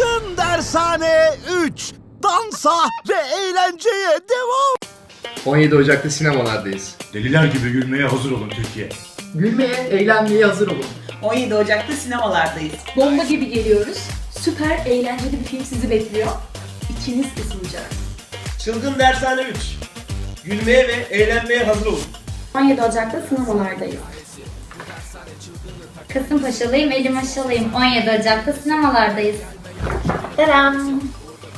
Çılgın Dershane 3. Dansa ve eğlenceye devam. 17 Ocak'ta sinemalardayız. Deliler gibi gülmeye hazır olun Türkiye. Gülmeye, eğlenmeye hazır olun. 17 Ocak'ta sinemalardayız. Bomba gibi geliyoruz. Süper eğlenceli bir film sizi bekliyor. İçiniz ısınacak. Çılgın Dershane 3. Gülmeye ve eğlenmeye hazır olun. 17 Ocak'ta sinemalardayız. Kasımpaşalıyım, elim aşalıyım. 17 Ocak'ta sinemalardayız. Tadam!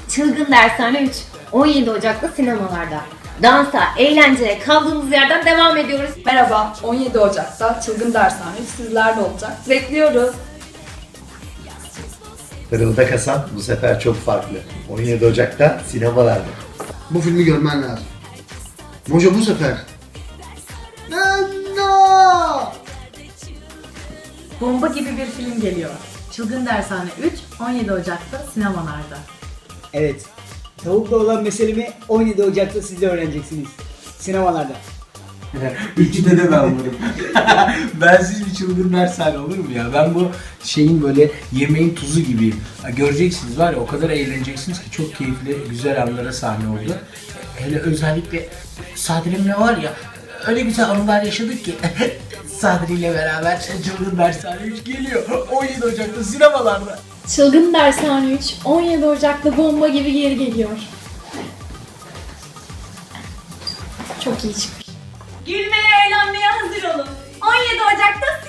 Çılgın Dershane 3. 17 Ocak'ta sinemalarda. Dansa, eğlenceye kaldığımız yerden devam ediyoruz. Merhaba, 17 Ocak'ta Çılgın Dershane sizlerle olacak. Bekliyoruz. Kırılda Kasan bu sefer çok farklı. 17 Ocak'ta sinemalarda. Bu filmi görmen lazım. Mojo bu sefer. Bomba gibi bir film geliyor. Çılgın Dershane 3, 17 Ocak'ta sinemalarda. Evet. Tavukla olan meselemi 17 Ocak'ta siz de öğreneceksiniz. Sinemalarda. Üçünde de ben varım. Bensiz bir çılgın dershane olur mu ya? Ben bu şeyin böyle yemeğin tuzu gibiyim. Göreceksiniz var ya o kadar eğleneceksiniz ki çok keyifli, güzel anlara sahne oldu. Hele özellikle Sadri'mle var ya öyle güzel anılar yaşadık ki Sadri ile beraber çılgın dershane 3 geliyor. 17 Ocak'ta sinemalarda. Çılgın Dershane 3. 17 Ocak'ta bomba gibi geri geliyor. Çok iyi çıkmış. Gülmeye, eğlenmeye hazır olun. 17 Ocak'ta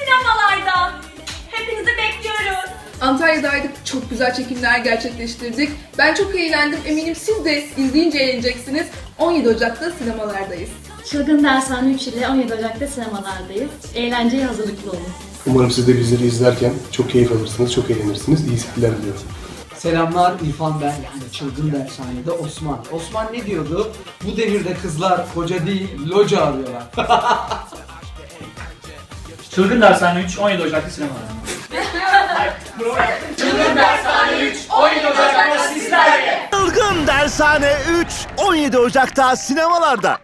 Antalya'daydık, çok güzel çekimler gerçekleştirdik. Ben çok eğlendim, eminim siz de izleyince eğleneceksiniz. 17 Ocak'ta sinemalardayız. Çılgın Dershane 3 ile 17 Ocak'ta sinemalardayız. Eğlenceye hazırlıklı olun. Umarım siz de bizleri izlerken çok keyif alırsınız, çok eğlenirsiniz. İyi seyirler diliyorum. Selamlar İrfan ben yani çılgın dershanede Osman. Osman ne diyordu? Bu devirde kızlar koca değil loca arıyorlar. Çılgın Dershane 3. 17 Ocak'ta sinemalarda. Çılgın Dershane 3. 17 Ocak'ta sinemalarda.